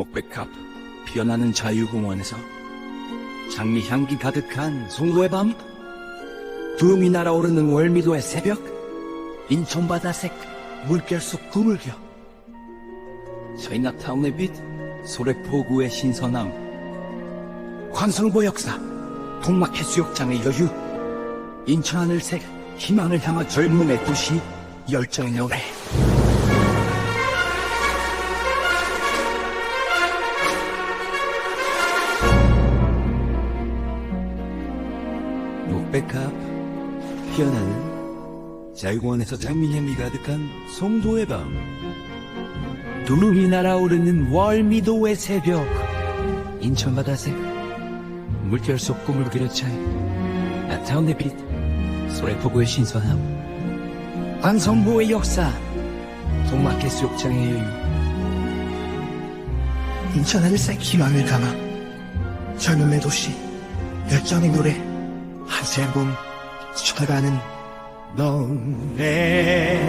목백합 피어나는 자유공원에서 장미 향기 가득한 송도의 밤 두음이 날아오르는 월미도의 새벽 인천 바다색 물결 속 구물겨 차이나타운의 빛 소래포구의 신선함 관성보 역사 동막 해수욕장의 여유 인천 하늘색 희망을 향한 젊음의 도시 열정의 노래 백합 피어나는 자유공원에서 장미향이 가득한 송도의 밤. 두lum이 날아오르는 월미도의 새벽. 인천 바다색 물결 속 꿈을 그려차이 나타운의 빛 소래포구의 신선함. 관성보의 역사 동마켓 수욕장의 여유. 인천 하늘색 희망을 담아 젊음의 도시 열정의 노래 한세봄 스쳐가는 노래